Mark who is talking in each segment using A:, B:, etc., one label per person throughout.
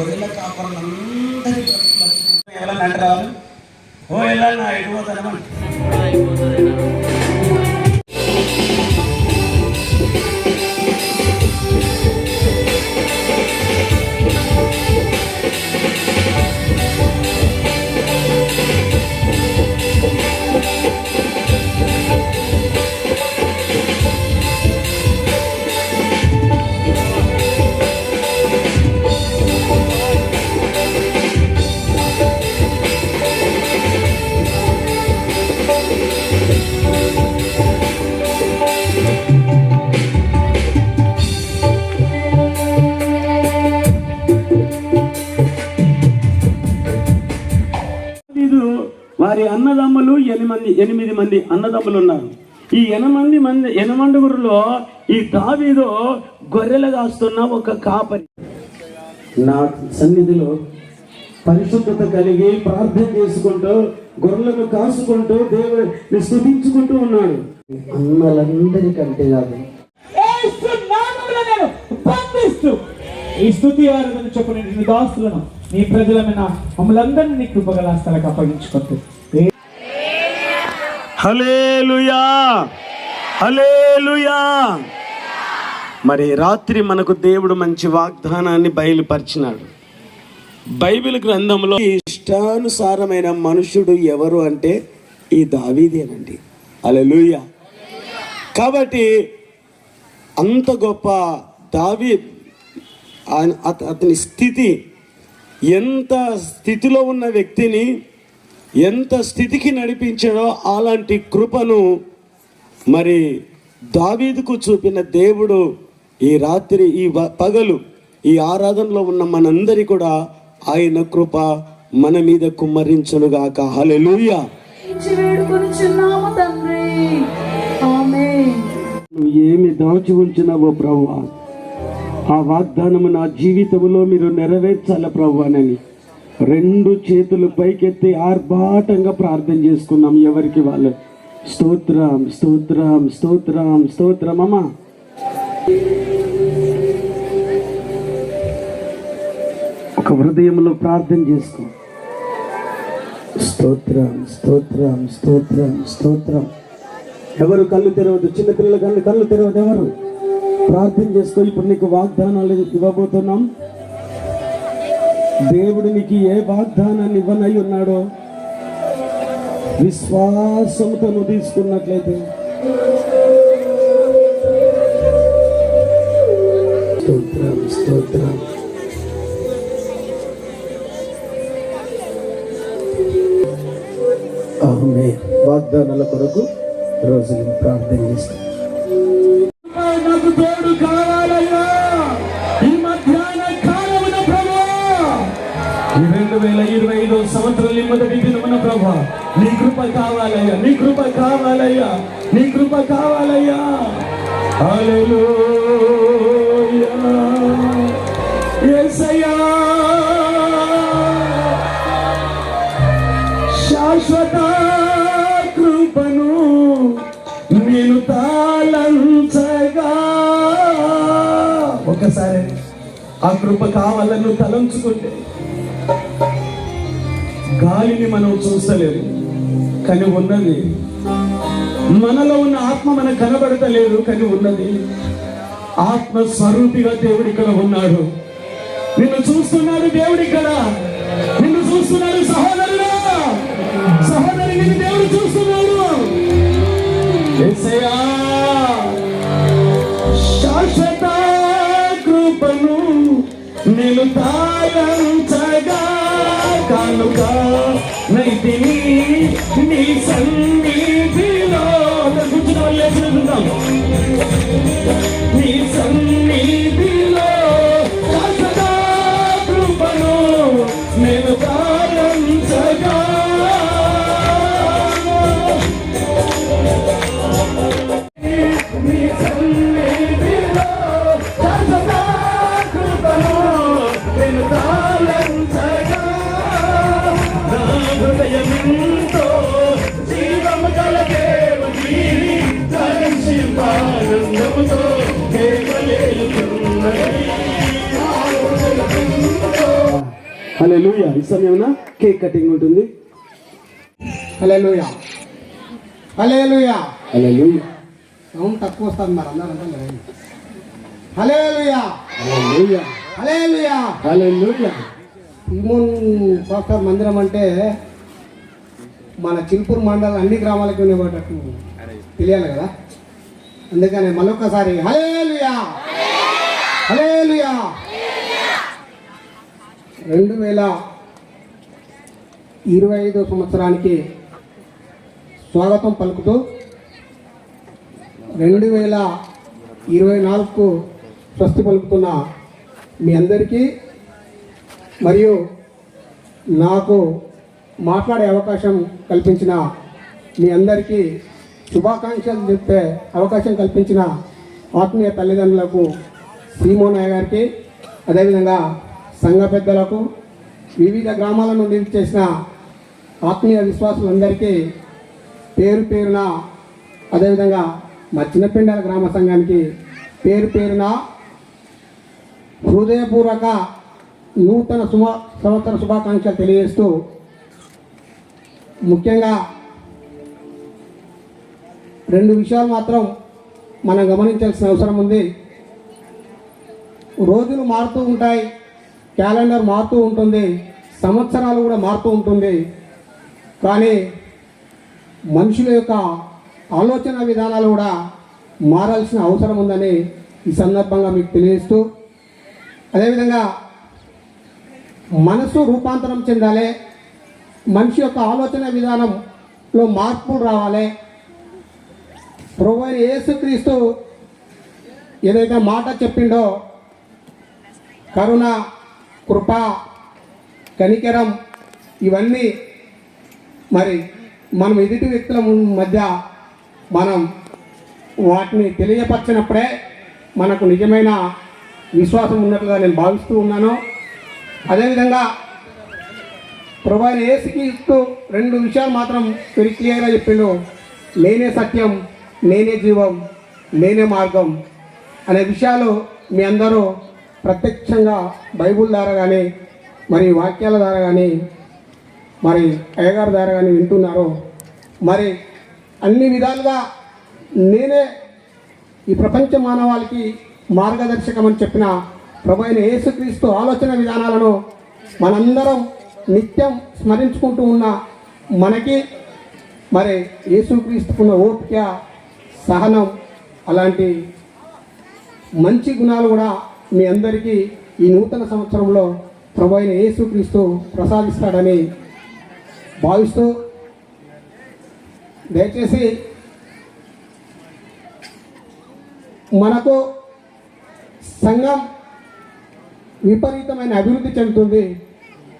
A: గొర్రెల కాపరులందరి బ్రతుకులు వచ్చినాయి. ఎవరన్నా అంటారా
B: ఎనిమిది ఎనిమిది మంది అన్నదమ్ములు ఉన్నారు ఈ ఎనమంది మంది ఎనమండుగురులో ఈ దావీదు గొర్రెలు కాస్తున్న ఒక కాపరి. నా సన్నిధిలో పరిశుద్ధత కలిగి ప్రార్థన చేసుకుంటూ గొర్రెలను కాసుకుంటూ దేవుని స్థుతించుకుంటూ ఉన్నాడు. అన్నలందరికంటే కాదు.
C: యేసు నామములో నేను బంధిస్తూ ఈ స్థుతి ఆరాధన చొప్పున నీ దాసులను నీ ప్రజలమైన మమ్మల్ని అందరినీ కృపగల స్థలకు అప్పగించుకుంటూ.
B: హలేలుయా హలేలుయా మరి రాత్రి మనకు దేవుడు మంచి వాగ్దానాన్ని బయలుపరిచినాడు. బైబిల్ గ్రంథంలో ఇష్టానుసారమైన మనుషుడు ఎవరు అంటే ఈ దావీదేనండి. హల్లెలూయా. కాబట్టి అంత గొప్ప దావీ అత- అతని స్థితి ఎంత స్థితిలో ఉన్న వ్యక్తిని ఎంత స్థితికి నడిపించాడో అలాంటి కృపను మరి దావీదుకు చూపిన దేవుడు ఈ రాత్రి ఈ పగలు ఈ ఆరాధనలో ఉన్న మనందరి కూడా ఆయన కృప మన మీద కుమ్మరించునుగాక నువ్వు ఏమి దాచి ఉంచినావో ప్రభు ఆ వాగ్దానము నా జీవితంలో మీరు నెరవేర్చాల ప్రభువానని రెండు చేతులు పైకెత్తి ఆర్భాటంగా ప్రార్థన చేసుకున్నాం ఎవరికి వాళ్ళు. స్తోత్రం స్తోత్రం స్తోత్రం స్తోత్రం అమ్మా. ఒక హృదయంలో ప్రార్థన చేసుకో. స్తోత్రం స్తోత్రం స్తోత్రం స్తోత్రం. ఎవరు కళ్ళు తెరవద్దు? చిన్నపిల్లల కళ్ళు కళ్ళు తెరవద్దు ఎవరు? ప్రార్థన చేసుకో. ఇప్పుడు నీకు వాగ్దానాలు ఇవ్వబోతున్నాం. దేవుడు నీకు ఏ వాగ్దానాన్ని ఇవ్వనై ఉన్నాడో విశ్వాసంతో నువ్వు తీసుకున్నట్లయితే. స్తోత్రం స్తోత్రం. ఆమె వాగ్దానాల కొరకు రోజులు ప్రార్థన చేస్తాం
C: నాకు తోడు కావాలయ్యా. రెండు వేల ఇరవై ఐదో సంవత్సరం మొదటి దినమున ప్రభా నీ కృప కావాలయ్యా నీ కృప కావాలయ్యా నీ కృప కావాలయ్యా. శాశ్వత కృపను నేను తాళంచగా ఒకసారి ఆ కృప కావాలను తలంచుకుంటే గాలిని మనం చూస్తలేము. కానీ ఉన్నది. మనలో ఉన్న ఆత్మ మనకు కనబడతలేదు కానీ ఉన్నది. ఆత్మ స్వరూపిగా దేవుడు ఇక్కడ ఉన్నాడు. నిన్ను చూస్తున్నాడు దేవుడు ఇక్కడ. నిన్ను చూస్తున్నాడు సహోదరుడు. సహోదరి నిన్ను దేవుడు చూస్తున్నాడు. శాశ్వత కృపను నేను తాళంచగా కానుక నైతిని నీ సన్నిధిలో నీ సన్నిధి
B: హల్లెలూయా. ఈ సమయంలో కేక్ కటింగ్ ఉంటుంది.
D: Hallelujah hallelujah
B: hallelujah.
D: సౌండ్ తక్కువ వస్తుంది మరి అందరూ అంటారు కదా హలేలుయా
B: హల్లెలూయా.
D: Hallelujah
B: hallelujah.
D: ఇమోన్ పాస్టర్ మందిరం అంటే మన చిల్పూర్ మండలం అన్ని గ్రామాలకి ఉండేటట్టు తెలియాలి కదా? అందుకని మరొకసారి హలేలుయా హలేలుయా రెండు వేల ఇరవై ఐదో సంవత్సరానికి స్వాగతం పలుకుతూ రెండు వేల ఇరవై నాలుగుకు స్వస్తి పలుకుతున్న మీ అందరికీ మరియు నాకు మాట్లాడే అవకాశం కల్పించిన మీ అందరికీ శుభాకాంక్షలు చెప్పే అవకాశం కల్పించిన ఆత్మీయ తల్లిదండ్రులకు శ్రీమోనాయ గారికి అదేవిధంగా సంఘ పెద్దలకు వివిధ గ్రామాల నుండి చేసిన ఆత్మీయ విశ్వాసులందరికీ పేరు పేరున అదేవిధంగా మా చిన్నపిండాల గ్రామ సంఘానికి పేరు పేరున హృదయపూర్వక నూతన శుభ సంవత్సర శుభాకాంక్షలు తెలియజేస్తూ ముఖ్యంగా రెండు విషయాలు మాత్రం మనం గమనించాల్సిన అవసరం ఉంది. రోజులు మారుతూ ఉంటాయి. క్యాలెండర్ మారుతూ ఉంటుంది సంవత్సరాలు కూడా మారుతూ ఉంటుంది. కానీ మనుషుల యొక్క ఆలోచన విధానాలు కూడా మారాల్సిన అవసరం ఉందని ఈ సందర్భంగా మీకు తెలియజేస్తూ అదేవిధంగా మనసు రూపాంతరం చెందాలి మనిషి యొక్క ఆలోచన విధానంలో మార్పులు రావాలి. ప్రభు అయిన యేసుక్రీస్తు ఏదైతే మాట చెప్పిండో కరుణ కృప కనికరం ఇవన్నీ మరి మనం ఎదుటి వ్యక్తుల మధ్య మనం వాటిని తెలియపరచినప్పుడే మనకు నిజమైన విశ్వాసం ఉన్నట్లుగా నేను భావిస్తూ ఉన్నాను. అదేవిధంగా ప్రభు అయిన ఇస్తూ రెండు విషయాలు మాత్రం వెరీ క్లియర్గా చెప్పిండు. నేనే సత్యం నేనే జీవం నేనే మార్గం అనే విషయాలు మీ అందరూ ప్రత్యక్షంగా బైబుల్ ద్వారా కానీ మరి వాక్యాల ద్వారా కానీ మరి అయ్యగారి ద్వారా కానీ వింటున్నారు మరి అన్ని విధాలుగా నేనే ఈ ప్రపంచ మానవాళికి మార్గదర్శకం అని చెప్పిన ప్రభు అయిన యేసుక్రీస్తు ఆలోచన విధానాలను మనందరం నిత్యం స్మరించుకుంటూ ఉన్న మనకి మరి యేసుక్రీస్తుకున్న ఓపిక సహనం అలాంటి మంచి గుణాలు కూడా మీ అందరికీ ఈ నూతన సంవత్సరంలో ప్రభు అయిన యేసుక్రీస్తు ప్రసాదిస్తాడని భావిస్తూ దయచేసి మనకు సంఘం విపరీతమైన అభివృద్ధి చెందుతుంది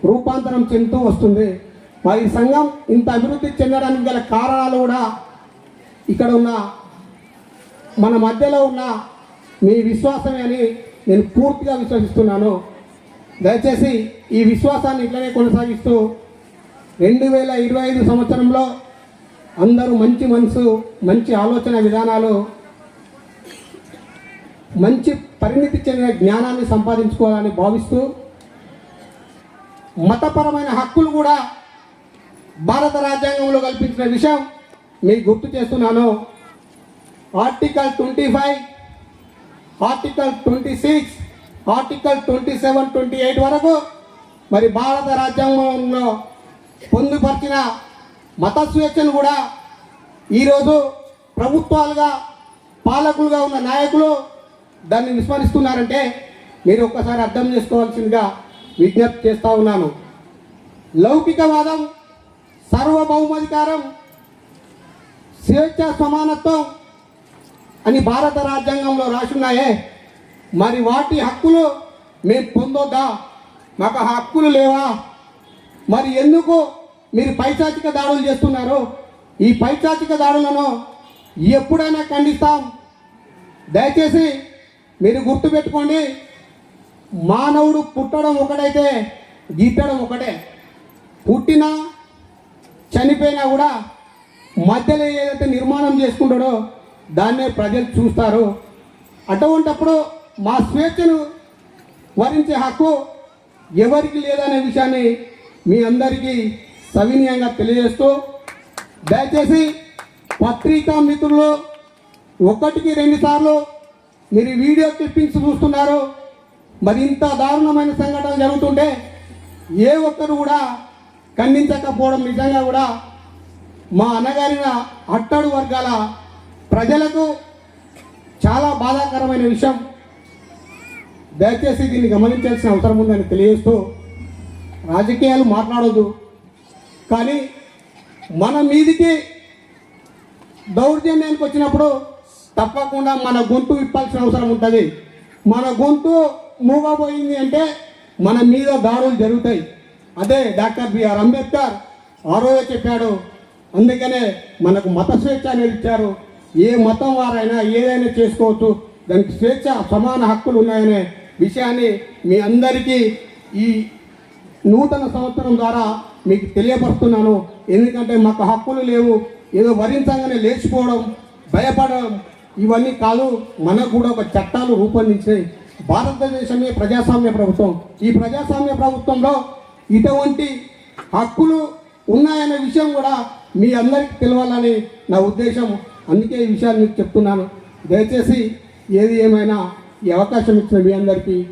D: రూపాంతరం చెందుతూ వస్తుంది. మరి సంఘం ఇంత అభివృద్ధి చెందడానికి గల కారణాలు కూడా ఇక్కడ ఉన్న మన మధ్యలో ఉన్న మీ విశ్వాసమే అని నేను పూర్తిగా విశ్వసిస్తున్నాను. దయచేసి ఈ విశ్వాసాన్ని ఇట్లనే కొనసాగిస్తూ రెండు వేల ఇరవై ఐదు సంవత్సరంలో అందరూ మంచి మనసు మంచి ఆలోచన విధానాలు మంచి పరిణితి చెందిన జ్ఞానాన్ని సంపాదించుకోవాలని భావిస్తూ మతపరమైన హక్కులు కూడా భారత రాజ్యాంగంలో కల్పించిన విషయం మీకు గుర్తు చేస్తున్నాను. Article twenty five article twenty six article twenty seven twenty eight వరకు మరి భారత రాజ్యాంగంలో పొందుపరిచిన మత స్వేచ్ఛను కూడా ఈరోజు ప్రభుత్వాలుగా పాలకులుగా ఉన్న నాయకులు దాన్ని విస్మరిస్తున్నారంటే మీరు ఒక్కసారి అర్థం చేసుకోవాల్సిందిగా విజ్ఞప్తి చేస్తూ ఉన్నాను. లౌకికవాదం సార్వభౌమాధికారం స్వేచ్ఛ సమానత్వం అని భారత రాజ్యాంగంలో రాసున్నాయే. మరి వాటి హక్కులు మేము పొందొద్దా? మాకు ఆ హక్కులు లేవా? మరి ఎందుకు మీరు పైచాచిక దాడులు చేస్తున్నారు? ఈ పైచాచిక దాడులను ఎప్పుడైనా ఖండిస్తాం? దయచేసి మీరు గుర్తుపెట్టుకోండి మానవుడు పుట్టడం ఒకటైతే గీతడం ఒకటే. పుట్టినా చనిపోయినా కూడా మధ్యలో ఏదైతే నిర్మాణం చేసుకుంటాడో దాన్నే ప్రజలు చూస్తారు. అటువంటప్పుడు మా స్వేచ్ఛను వరించే హక్కు ఎవరికి లేదనే విషయాన్ని మీ అందరికీ సవినీయంగా తెలియజేస్తూ దయచేసి పత్రికా మిత్రులు ఒకటికి రెండుసార్లు మీరు వీడియో క్లిప్పింగ్స్ చూస్తున్నారు. మరి ఇంత దారుణమైన సంఘటన జరుగుతుంటే ఏ ఒక్కరు కూడా ఖండించకపోవడం నిజంగా కూడా మా అన్నగారిన అట్టడు వర్గాల ప్రజలకు చాలా బాధాకరమైన విషయం. దయచేసి దీన్ని గమనించాల్సిన అవసరం ఉందని తెలియజేస్తూ రాజకీయాలు మాట్లాడొద్దు. కానీ మన మీదికి దౌర్జన్యానికి వచ్చినప్పుడు తప్పకుండా మన గొంతు విప్పాల్సిన అవసరం ఉంటుంది. మన గొంతు మూగబోయింది అంటే మన మీద దాడులు జరుగుతాయి. అదే డాక్టర్ బిఆర్ అంబేద్కర్ ఆ రోజే చెప్పాడు. అందుకనే మనకు మత స్వేచ్ఛ అనేది ఇచ్చారు. ఏ మతం వారైనా ఏదైనా చేసుకోవచ్చు. దానికి స్వేచ్ఛ సమాన హక్కులు ఉన్నాయనే విషయాన్ని మీ అందరికీ ఈ నూతన సంవత్సరం ద్వారా మీకు తెలియపరుస్తున్నాను. ఎందుకంటే మాకు హక్కులు లేవు. ఏదో భరించగానే లేచిపోవడం భయపడడం ఇవన్నీ కాదు. మనకు కూడా ఒక చట్టాలు రూపొందించినాయి భారతదేశమే ప్రజాస్వామ్య ప్రభుత్వం. ఈ ప్రజాస్వామ్య ప్రభుత్వంలో ఇటువంటి హక్కులు ఉన్నాయనే విషయం కూడా మీ అందరికీ తెలవాలని నా ఉద్దేశం. అందుకే ఈ విషయాలు మీకు చెప్తున్నాను. దయచేసి ఏది ఏమైనా ఈ అవకాశం ఇచ్చిన మీ అందరికీ